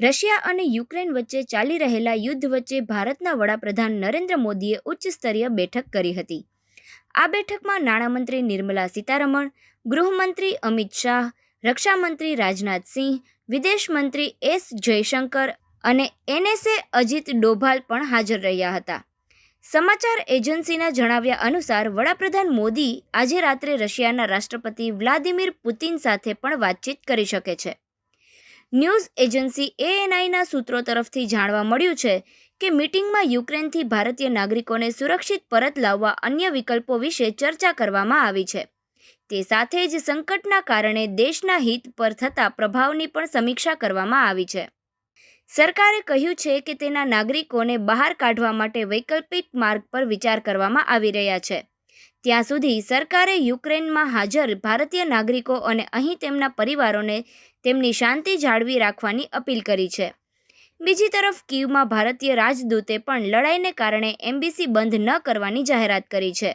Russia અને Ukraine વચ્ચે ચાલી રહેલા યુદ્ધ વચ્ચે ભારતના વડાપ્રધાન નરેન્દ્ર મોદીએ ઉચ્ચ સ્તરીય બેઠક કરી હતી. આ બેઠકમાં નાણામંત્રી નિર્મલા સીતારમણ, ગૃહમંત્રી અમિત શાહ, રક્ષામંત્રી રાજનાથ સિંહ વિદેશ મંત્રી એસ જયશંકર અને એનએસએ અજીત ડોભાલ પણ હાજર રહ્યા હતા. સમાચાર એજન્સીના જણાવ્યા અનુસાર, વડાપ્રધાન મોદી આજે રાત્રે રશિયાના રાષ્ટ્રપતિ વ્લાદિમીર પુતિન સાથે પણ વાતચીત કરી શકે છે. ન્યૂઝ એજન્સી એએનઆઈના સૂત્રો તરફથી જાણવા મળ્યું છે કે મિટિંગમાં યુક્રેનથી ભારતીય નાગરિકોને સુરક્ષિત પરત લાવવા અન્ય વિકલ્પો વિશે ચર્ચા કરવામાં આવી છે. તે સાથે જ સંકટના કારણે દેશના હિત પર થતા પ્રભાવની પણ સમીક્ષા કરવામાં આવી છે. સરકારે કહ્યું છે કે તેના નાગરિકોને બહાર કાઢવા માટે વૈકલ્પિક માર્ગ પર વિચાર કરવામાં આવી રહ્યા છે. ત્યાં સુધી સરકારે યુક્રેનમાં હાજર ભારતીય નાગરિકો અને અહીં તેમના પરિવારોને તેમની શાંતિ જાળવી રાખવાની અપીલ કરી છે. બીજી તરફ, કીવમાં ભારતીય રાજદૂતે પણ લડાઈને કારણે એમ્બેસી બંધ ન કરવાની જાહેરાત કરી છે.